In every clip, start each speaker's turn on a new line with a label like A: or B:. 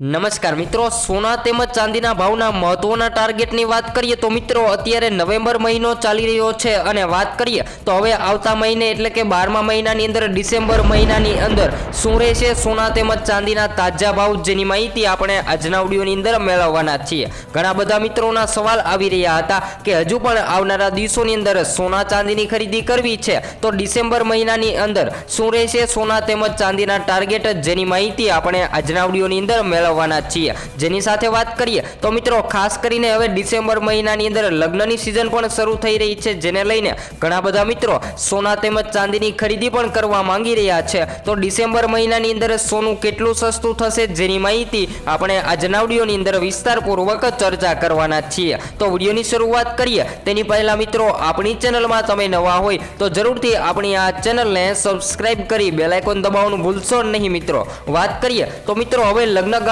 A: નમસ્કાર મિત્રો, સોના તેમજ ચાંદીના ભાવના મહત્વના ટાર્ગેટની વાત કરીએ તો મિત્રો, અત્યારે નવેમ્બર મહિનો ચાલી રહ્યો છે અને વાત કરીએ તો હવે આવતા મહિને એટલે કે બારમા મહિનાની અંદર, ડિસેમ્બર મહિનાની અંદર શું રહેશે? સોના તેમજ ચાંદીના તાજા ભાવ જેની માહિતી આપણે આજના વિડીયોની અંદર મેળવવાના છીએ. ઘણા બધા મિત્રોના સવાલ આવી રહ્યા હતા કે હજુ પણ આવનારા દિવસોની અંદર સોના ચાંદીની ખરીદી કરવી છે તો ડિસેમ્બર મહિનાની અંદર શું રહેશે? સોના તેમજ ચાંદીના ટાર્ગેટ જેની માહિતી આપણે આજના વિડીયોની અંદર મેળવવાના છીએ. જેની સાથે વાત કરીએ, તો મિત્રો ખાસ કરીને હવે ડિસેમ્બર મહિનાની અંદર લગ્નની સિઝન પણ શરૂ થઈ રહી છે, જેને લઈને ઘણા બધા મિત્રો સોના તેમજ ચાંદીની ખરીદી પણ કરવા માંગી રહ્યા છે. તો ડિસેમ્બર મહિનાની અંદર સોનું કેટલું સસ્તું થશે જેની માહિતી આપણે આજના વિડીયોની અંદર વિસ્તારપૂર્વક ચર્ચા કરવાના છીએ. તો વિડીયોની શરૂઆત કરીએ. તેની પહેલા મિત્રો આપણી ચેનલમાં તમે નવા હોય, તો જરૂરથી આપણી આ ચેનલને સબસ્ક્રાઇબ કરી બેલાઇકોન દબાવવાનું ભૂલશો નહીં મિત્રો. વાત કરીએ, તો મિત્રો હવે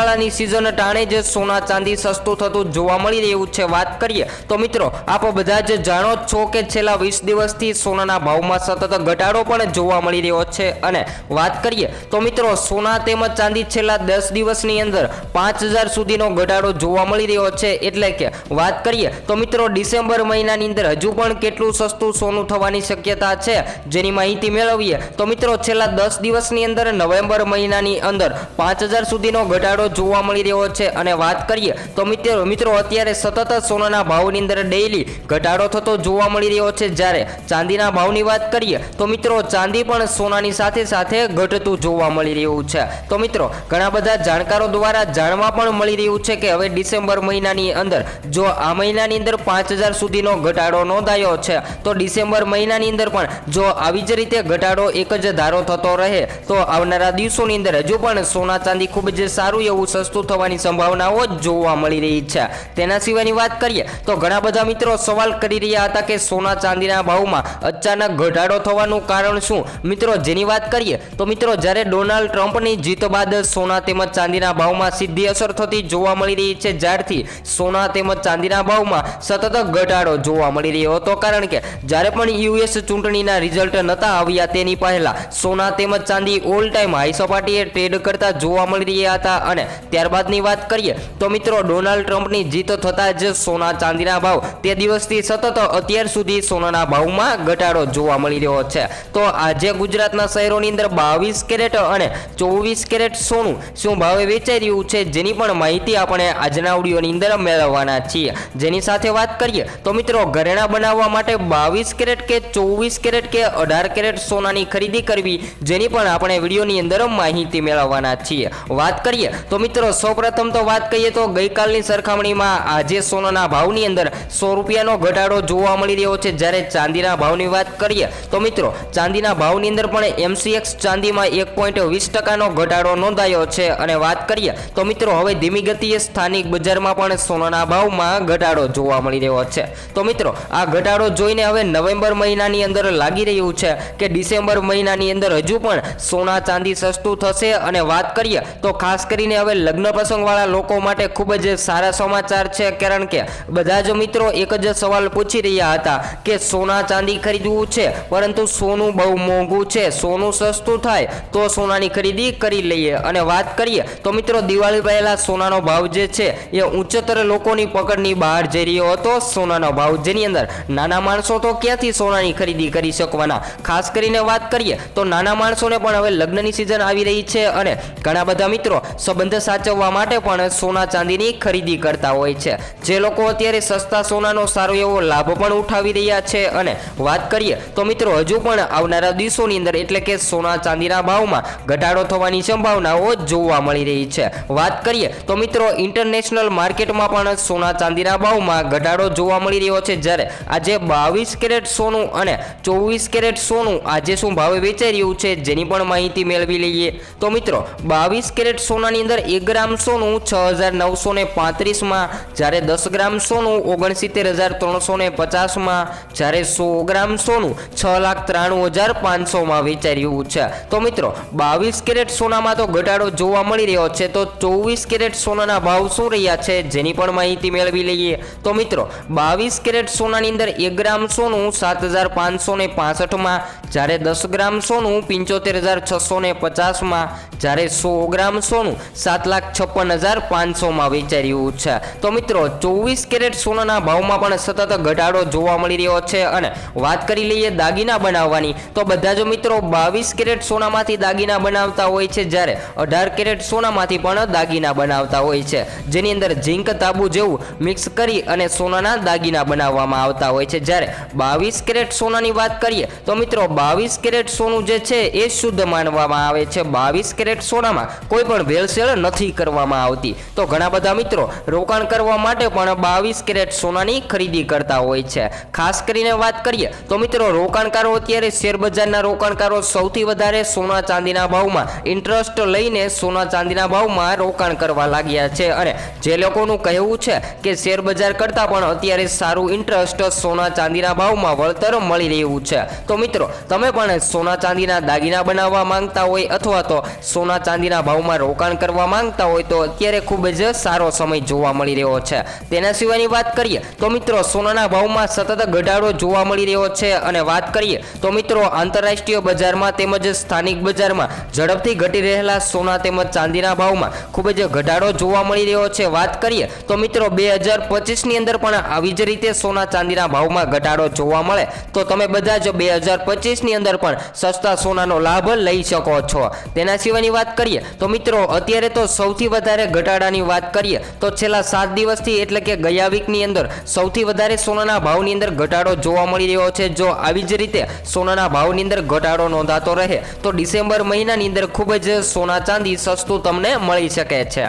A: લગ્નગાળાની સિઝન ટાણે જ સોના ચાંદી સસ્તું થતું જોવા મળી રહ્યું છે. વાત કરીએ તો મિત્રો, આપ બધા જ જાણો છો કે છેલ્લા વીસ દિવસથી સોનાના ભાવમાં સતત ઘટાડો પણ જોવા મળી રહ્યો છે. અને વાત કરીએ તો મિત્રો, સોના તેમજ ચાંદી છેલ્લા દસ દિવસની અંદર પાંચ હજાર સુધીનો ઘટાડો જોવા મળી રહ્યો છે. એટલે કે વાત કરીએ તો મિત્રો, ડિસેમ્બર મહિનાની અંદર હજુ પણ કેટલું સસ્તું સોનું થવાની શક્યતા છે જેની માહિતી મેળવીએ તો મિત્રો, છેલ્લા દસ દિવસની અંદર નવેમ્બર મહિનાની અંદર પાંચ હજાર સુધીનો ઘટાડો જોવા મળી રહ્યો છે. અને વાત કરીએ તો મિત્રો મિત્રો, અત્યારે સતત સોનાના ભાવની અંદર ડેઇલી ઘટાડો થતો જોવા મળી રહ્યો છે. જ્યારે ચાંદીના ભાવની વાત કરીએ તો મિત્રો, ચાંદી પણ સોનાની સાથે સાથે ઘટતું જોવા મળી રહ્યું છે. તો મિત્રો, ઘણા બધા જાણકારો દ્વારા જાણવા પણ મળી રહ્યું છે કે હવે ડિસેમ્બર મહિનાની અંદર જો આ મહિનાની અંદર પાંચ હજાર સુધીનો ઘટાડો નોંધાયો છે, તો ડિસેમ્બર મહિનાની અંદર પણ જો આવી જ રીતે ઘટાડો એક જ ધારો થતો રહે, તો આવનારા દિવસોની અંદર હજુ પણ સોના ચાંદી ખૂબ જ સારું એવું સસ્તું થવાની સંભાવનાઓ જોવા મળી રહી છે. તેના સિવાયની વાત કરીએ તો ઘણા બધા મિત્રો સવાલ કરી રહ્યા હતા કે સોના ચાંદીના ભાવમાં અચાનક ઘટાડો થવાનું કારણ શું? મિત્રો, જેની વાત કરીએ તો મિત્રો, જ્યારે ડોનાલ્ડ ટ્રમ્પની જીત બાદ સોના તેમજ ચાંદીના ભાવમાં સીધી અસર થતી જોવા મળી રહી છે, જ્યારથી સોના તેમજ ચાંદીના ભાવમાં સતત ઘટાડો જોવા મળી રહ્યો હતો. કારણ કે જ્યારે પણ યુએસ ચૂંટણીના રિઝલ્ટ નતા આવ્યા તેની પહેલા સોના તેમજ ચાંદી ઓલ ટાઈમ હાઈ સપાટીએ ટ્રેડ કરતા જોવા મળી રહ્યા હતા અને ત્યારબાદની વાત કરીએ તો મિત્રો, ડોનાલ્ડ ટ્રમ્પની જીત થતાં જ સોના ચાંદીના ભાવ તે દિવસથી સતત અત્યાર સુધી સોનાના ભાવમાં ઘટાડો જોવા મળી રહ્યો છે. તો આજે ગુજરાતના શહેરોની અંદર બાવીસ કેરેટ અને ચોવીસ કેરેટ સોનું શું ભાવે વેચાઈ રહ્યું છે જેની પણ માહિતી આપણે આજના ઓડિયોની અંદર મેળવવાના છીએ. જેની સાથે વાત કરીએ તો મિત્રો, ઘરેણા બનાવવા માટે બાવીસ કેરેટ કે ચોવીસ કેરેટ કે અઢાર કેરેટ સોનાની ખરીદી કરવી જેની પણ આપણે વિડીયોની અંદર માહિતી મેળવવાના છીએ. વાત કરીએ તો મિત્રો, સૌપ્રથમ તો વાત કરીએ તો ગઈકાલની સરખામણીમાં આજે સોનાના ભાવની અંદર સો રૂપિયાનો ઘટાડો જોવા મળી રહ્યો છે. જ્યારે ચાંદીના ભાવની વાત કરીએ તો મિત્રો, ચાંદીના ભાવની અંદર પણ એમસીએક્સ ચાંદીમાં એક પોઈન્ટ વીસ ટકાનો ઘટાડો નોંધાયો છે. અને વાત કરીએ તો મિત્રો, હવે ધીમી ગતિએ સ્થાનિક બજારમાં પણ સોનાના ભાવમાં ઘટાડો જોવા મળી રહ્યો છે. તો મિત્રો, આ ઘટાડો જોઈને હવે નવેમ્બર મહિનાની અંદર લાગી રહ્યું છે કે ડિસેમ્બર મહિનાની અંદર હજુ પણ સોના ચાંદી સસ્તું થશે. અને વાત કરીએ તો ખાસ કરીને હવે લગ્ન પ્રસંગવાળા લોકો માટે ખૂબ જ સારા સમાચાર છે, કારણ કે બધા જ મિત્રો એક જ સવાલ પૂછી રહ્યા હતા કે સોના ચાંદી ખરીદવું છે, પરંતુ સોનું બહુ મોંઘું છે, સોનું સસ્તું થાય તો સોનાની ખરીદી કરી લઈએ. અને વાત કરીએ તો મિત્રો દિવાળી પહેલા સોનાનો ભાવ જે છે, એ ઉચ્ચતર લોકોની પકડની બહાર જઈ રહ્યો હતો સોનાનો ભાવ. જેની અંદર નાના માણસો તો ક્યાંથી સોનાની ખરીદી કરી શકવાના? ખાસ કરીને વાત કરીએ તો નાના માણસોને પણ હવે લગ્નની સિઝન આવી રહી છે અને ઘણા બધા મિત્રો સંબંધ સાચવવા માટે પણ સોના ચાંદીની ખરીદી કરતા હોય છે. જે લોકો અત્યારે સસ્તા સોનાનો સારો એવો લાભ પણ ઉઠાવી રહ્યા છે અને વાત કરીએ તો મિત્રો, હજુ પણ આવનારા દિવસોની અંદર એટલે કે સોના ચાંદીના ભાવમાં ઘટાડો થવાની સંભાવનાઓ જોવા મળી રહી છે. વાત કરીએ તો મિત્રો ઇન્ટરનેશનલ માર્કેટમાં પણ સોના ચાંદીના ભાવમાં ઘટાડો જોવા મળી રહ્યો છે. જ્યારે આજે બાવીસ કેરેટ સોનું અને ચોવીસ કેરેટ સોનું આજે શું ભાવે વેચાઈ રહ્યું છે, જેની પણ માહિતી મેળવી લઈએ. તો મિત્રો, બાવીસ કેરેટ સોનાની અંદર એક ગ્રામ સોનું છ હજાર નવસો ને પાંત્રીસમાં, જ્યારે દસ ગ્રામ સોનું ઓગણસિત્તેર હજાર ત્રણસો ને પચાસમાં, જ્યારે સો ગ્રામ સોનું છ લાખ ત્રાણું હજાર પાંચસોમાં વેચાઈ છે. તો મિત્રો, બાવીસ કેરેટ સોનામાં તો ઘટાડો જોવા મળી રહ્યો છે, તો ચોવીસ કેરેટ સોનાના ભાવ શું રહ્યા છે જેની પણ માહિતી મેળવી લઈએ. તો મિત્રો, બાવીસ કેરેટ સોનાની અંદર એક ગ્રામ સોનું સાત હજાર પાંચસો ને પાસઠમાં, જ્યારે દસ ગ્રામ સોનું પંચોતેર હજાર છસો ને પચાસમાં, જ્યારે સો ગ્રામ સોનું સાત લાખ છપ્પન હજાર પાંચસોમાં વેચાયું છે. તો મિત્રો, ચોવીસ કેરેટ સોનાના ભાવમાં પણ સતત ઘટાડો જોવા મળી રહ્યો છે અને વાત કરી લઈએ દાગીના બનાવવાની, તો બધા જો મિત્રો બાવીસ કેરેટ સોનામાંથી દાગીના બનાવતા હોય છે, જ્યારે અઢાર કેરેટ સોનામાંથી પણ દાગીના બનાવતા હોય છે. જેની અંદર ઝીંક તાબુ જેવું મિક્સ કરી અને સોનાના દાગીના બનાવવામાં આવતા હોય છે. જ્યારે બાવીસ કેરેટ સોનાની વાત કરીએ, તો મિત્રો, બાવીસ કેરેટ સોનું જે છે એ શુદ્ધ માનવામાં આવે છે. બાવીસ કેરેટ સોનામાં કોઈ પણ ભેળસેળ નથી કરવામાં આવતી. તો ઘણા બધા મિત્રો રોકાણ કરવા માટે પણ બાવીસ કેરેટ સોનાની ખરીદી કરતા હોય છે. ખાસ કરીને વાત કરીએ તો મિત્રો રોકાણકારો અત્યારે શેરબજારના રોકાણકારો સૌથી વધારે સોના ચાંદીના ભાવમાં ઇન્ટરેસ્ટ લઈને સોના ચાંદીના ભાવમાં રોકાણ કરવા લાગ્યા છે. અને જે લોકોનું કહેવું છે કે શેરબજાર કરતાં પણ અત્યારે સારું ઇન્ટરેસ્ટ સોના ચાંદીના ભાવમાં વળતર મળી રહ્યું છે. તો મિત્રો, તમે પણ સોના ચાંદીના દાગીના બનાવવા માંગતા હોય અથવા તો સોના ચાંદીના ભાવમાં રોકાણ કરવા માંગતા હોય તો અત્યારે ખૂબ જ સારો સમય જોવા મળી રહ્યો છે. તેના સિવાયની વાત કરીએ તો મિત્રો સોનાના ભાવમાં સતત ઘટાડો જોવા મળી રહ્યો છે અને વાત કરીએ તો મિત્રો આંતરરાષ્ટ્રીય બજારમાં તેમજ સ્થાનિક બજારમાં ઝડપથી ઘટી રહેલા સોના તેમજ ચાંદીના ભાવમાં ખૂબ જ ઘટાડો જોવા મળી રહ્યો છે. વાત કરીએ તો મિત્રો બે હજાર પચીસની અંદર પણ આવી જ રીતે સોના ચાંદીના ભાવમાં ઘટાડો જોવા મળે તો તમે બધા જ બે હજાર પચીસની અંદર પણ સસ્તા સોનાનો લાભ લઈ શકો છો. તેના સિવાયની વાત કરીએ તો મિત્રો અત્યારે તો સૌથી વધારે ઘટાડાની વાત કરીએ તો છેલ્લા સાત દિવસથી એટલે કે ગયા વીકની અંદર સૌથી વધારે સોનાના ભાવની અંદર ઘટાડો જોવા મળી રહ્યો છે. જો આવી જ રીતે સોનાના ભાવની અંદર ઘટાડો નોંધાતો રહે તો ડિસેમ્બર મહિનાની અંદર ખૂબ જ સોના ચાંદી સસ્તું તમને મળી શકે છે.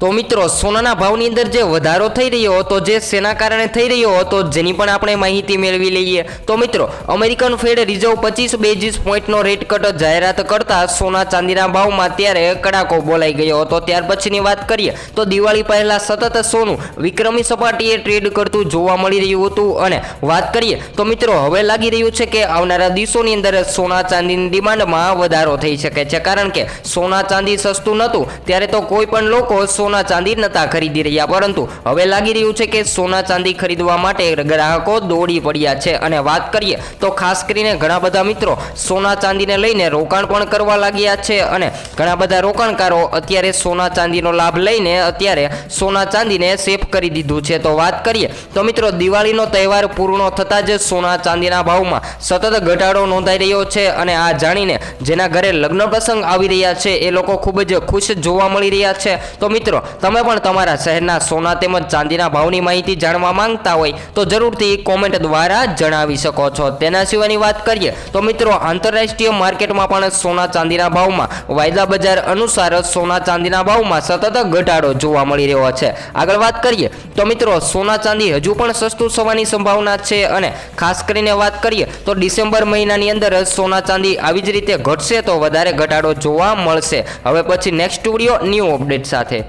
A: તો મિત્રો, સોનાના ભાવની અંદર જે વધારો થઈ રહ્યો હતો, જે શેના કારણે થઈ રહ્યો હતો, જેની પણ આપણે માહિતી મેળવી લઈએ. તો મિત્રો, અમેરિકન ફેડ રિઝર્વ પચીસ બેઝિસ પોઈન્ટનો રેટ કટ જાહેરાત કરતા સોના ચાંદીના ભાવમાં ત્યારે કડાકો બોલાઈ ગયો હતો. ત્યાર પછીની વાત કરીએ, તો દિવાળી પહેલાં સતત સોનું વિક્રમી સપાટીએ ટ્રેડ કરતું જોવા મળી રહ્યું હતું. અને વાત કરીએ, તો મિત્રો, હવે લાગી રહ્યું છે કે આવનારા દિવસોની અંદર સોના ચાંદીની ડિમાન્ડમાં વધારો થઈ શકે છે. કારણ કે સોના ચાંદી સસ્તું નહોતું, ત્યારે તો કોઈ પણ લોકો સોના ચાંદી નતા ખરીદી રહ્યા. પરંતુ હવે લાગી રહ્યું છે કે સોના ચાંદી ખરીદવા માટે ગ્રાહકો દોડી પડ્યા છે. અને વાત કરીએ તો ખાસ કરીને ઘણા બધા મિત્રો સોના ચાંદીને લઈને રોકાણ પણ કરવા લાગ્યા છે. અને ઘણા બધા રોકાણકારો અત્યારે સોના ચાંદીનો લાભ લઈને અત્યારે સોના ચાંદીને સેફ કરી દીધું છે. તો વાત કરીએ તો મિત્રો દિવાળીનો તહેવાર પૂર્ણ થતાં જ સોના ચાંદીના ભાવમાં સતત ઘટાડો નોંધાઈ રહ્યો છે. અને આ જાણીને જેના ઘરે લગ્ન પ્રસંગ આવી રહ્યા છે, એ લોકો ખૂબ જ ખુશ જોવા મળી રહ્યા છે. તો મિત્રો તમે પણ તમારા શહેરના સોના તેમજ ચાંદીના ભાવની માહિતી જાણવા માંગતા હોય તો જરૂરથી કોમેન્ટ દ્વારા જણાવી શકો છો. તેના સિવાયની વાત કરીએ તો મિત્રો આંતરરાષ્ટ્રીય માર્કેટમાં પણ સોના ચાંદીના ભાવમાં વાયદા બજાર અનુસાર સોના ચાંદીના ભાવમાં સતત ઘટાડો જોવા મળી રહ્યો છે. આગળ વાત કરીએ તો મિત્રો સોના ચાંદી હજુ પણ સસ્તું થવાની સંભાવના છે અને ખાસ કરીને વાત કરીએ તો ડિસેમ્બર મહિનાની અંદર સોના ચાંદી આવી જ રીતે ઘટશે તો વધારે ઘટાડો જોવા મળશે. હવે પછી નેક્સ્ટ વીડિયો ન્યૂ અપડેટ સાથે.